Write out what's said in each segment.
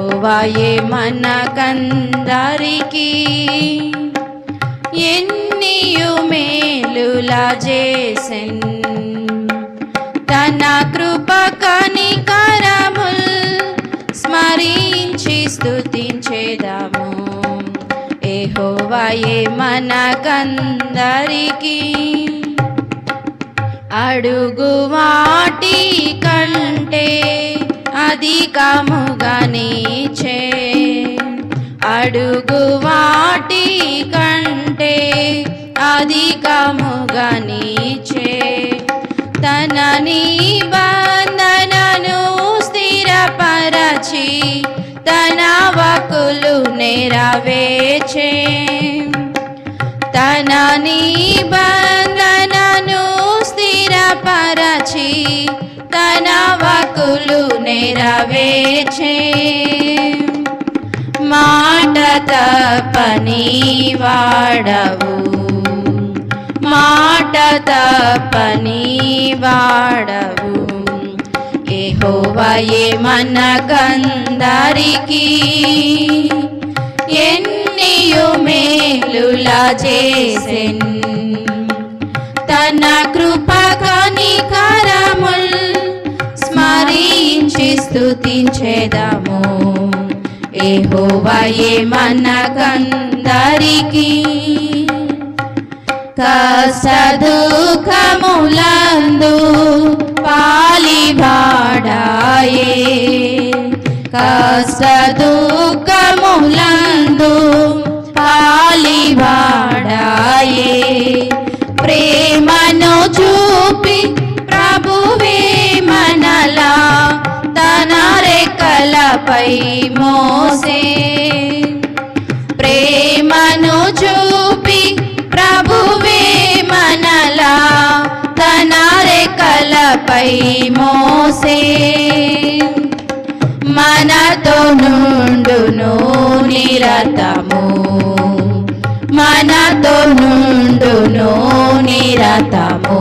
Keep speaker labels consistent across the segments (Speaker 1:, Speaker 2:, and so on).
Speaker 1: వాయే మనకందరికి ఎన్నియు మేలులా చేసెన్. తన కృప కనికరముల్ స్మరించి స్తుతించేదాము. ఏహోవాయే మనకందరికి అడుగు వాటి కంటే అధికముగానే అడుగు వాటి కంటే అధికముగా నీచే. తన నిబంధనను స్థిరపరచి తన వకులు నెరవేచే తన నిబంధనను స్థిరపరచి తన వకులు నెరవేచే తప్పని వాడవు. మాట తప్పని వాడవు. ఏహోవయే మనకందరికి ఎన్నియు మేలులా చేసెన్. తన కృప కరముల్ స్మరించి స్తుతించేదము. ఏహోవయే మనకందరికి కసదుఖములందు పాలివాడాయే. కసదుఖములందు పాలివాడాయే రెక్కలపై మోసే ప్రేమను చూపి ప్రభువే మనలా తన రెక్కలపై మోసే. మనతో నుండును నిరతము మనతో నుండును నిరతము.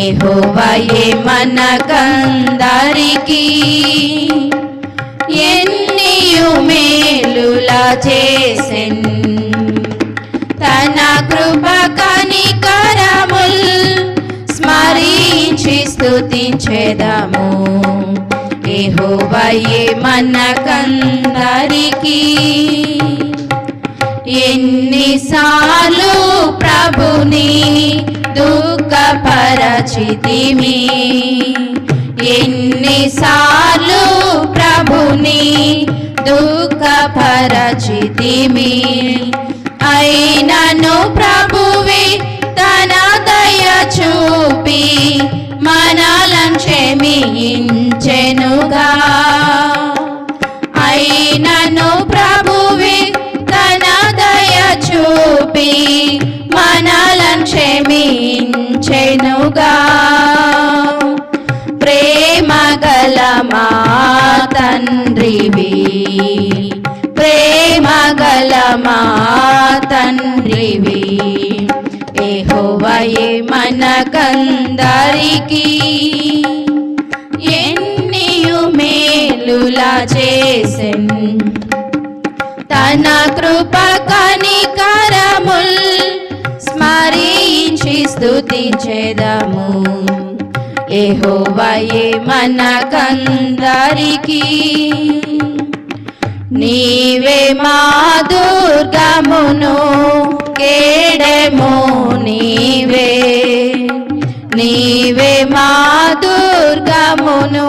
Speaker 1: ఏహోవయే మన కందరికీ స్తుతించేదము ఏహోవయే మనకందరికి ఎన్నిసార్లు ప్రభుని దుఃఖపరచితిమి. ఎన్నిసార్లు ప్రభుని దుఃఖపరచితిమి. అయినను ప్రభువే తన దయ చూపి మన క్షమించెనుగా. అయినను ప్రభువి తన దయ చూపి మనలను క్షమించెనుగా. ప్రేమ గల మా తండ్రివి ప్రేమ గల మా తండ్రివి ఏహోవయే మనకందరికి మేలులా చేసెన్. తన కృప కనికరముల్ స్మరించి స్తుతించెదము ఏహోవయే మనకందరికి. నీవే మా దుర్గమును కేడెము నీవే. నీవే మా దుర్గమును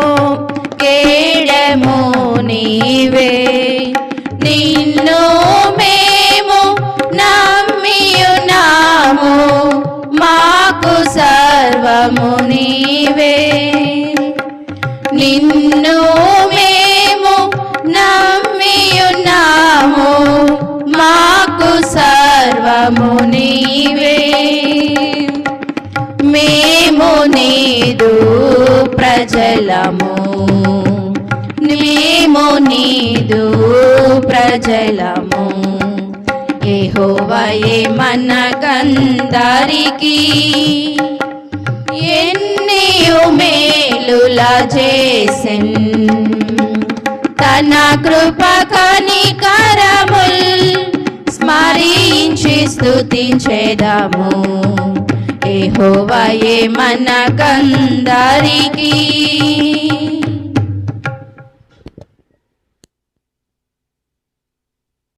Speaker 1: కేడెము నీవే. నిన్ను మేము నమ్మియున్నాము మాకు సర్వము నీవే. నిన్ను మేము నమ్మియున్నాము మాకు సర్వము నీవే. ప్రజలము ఏహోవయే మనకందరికి ఎన్నియు మేలుల చేసెన్ తన తన కృప కనికరముల్ స్మరించి స్తుతించేదాము. ఏహోవయే మనకందరికీ